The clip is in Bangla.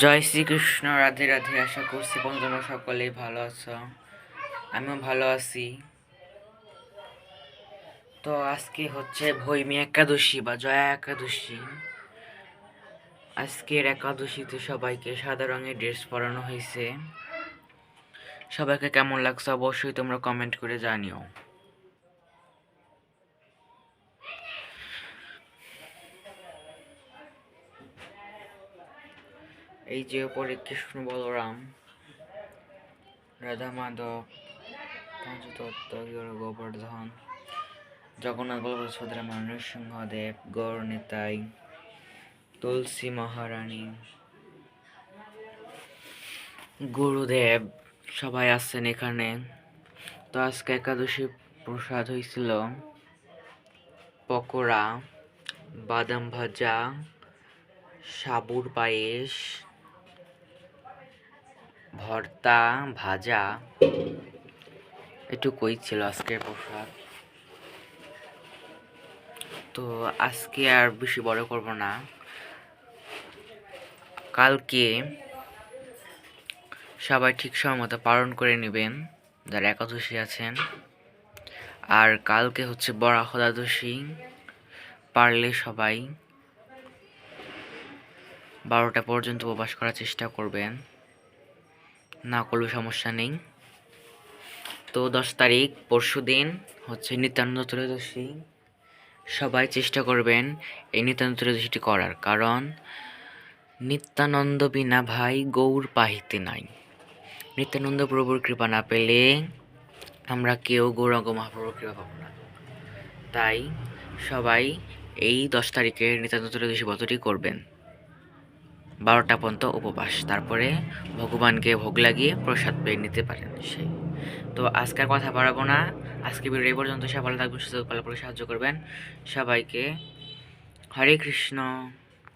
জয় শ্রীকৃষ্ণ, রাধে রাধে, আশা করছি বন্ধু তোমরা সকলেই ভালো আছো। আমিও ভালো আছি। তো আজকে হচ্ছে ভৈমী একাদশী বা জয়া একাদশী। আজকের একাদশীতে সবাইকে সাদা রঙের ড্রেস পরানো হয়েছে। সবাইকে কেমন লাগছে অবশ্যই তোমরা কমেন্ট করে জানিও। এই যে ওপরে কৃষ্ণ বলরাম, রাধা মাধব, পঞ্চতত্ত্ব গোবর্ধন, জগন্নাথ বলভদ্র সুভদ্রা মানুষ সিংহদেব গৌর নেতাই, তুলসী মহারানী, গুরুদেব সবাই আছেন এখানে। তো আজকে একাদশী প্রসাদ হয়েছিল পকোড়া, বাদাম ভাজা, সাবুর পায়েস ভর্তা, ভাজা এটুকুই ছিল আজকের প্রসাদ? তো আজকে আর বেশি বড় করব না। কালকে সবাই ঠিক সময় মতো পালন করে নেবেন, যারা একাদশী আছেন। আর কালকে হচ্ছে বড় হদাদশী পারলে সবাই বারোটা পর্যন্ত উপবাস করার চেষ্টা করবেন। না করলে সমস্যা নেই। তো দশ তারিখ, পরশু দিন হচ্ছে নিত্যানন্দ ত্রয়োদশী। সবাই চেষ্টা করবেন এই নিত্যানন্দ ত্রয়োদশীটি করার, কারণ নিত্যানন্দ বিনা ভাই গৌর পাহিতে নাই। নিত্যানন্দ প্রভুর কৃপা না পেলে আমরা কেউ গৌরাঙ্গ মহাপ্রভুর কৃপা পাবো না। তাই সবাই এই দশ তারিখের নিত্যানন্দ ত্রয়োদশী ব্রতটি করবেন। বারোটা পর্যন্ত উপবাস। তারপরে ভগবানকে ভোগ লাগিয়ে প্রসাদ পেয়ে নিতে পারেন সেই তো আজকের কথা বাড়াবো না। আজকে ভিডিও এই পর্যন্ত সবাই ভালো থাকবেন, সুস্থ ভালো করে সাহায্য করবেন। সবাইকে হরে কৃষ্ণ।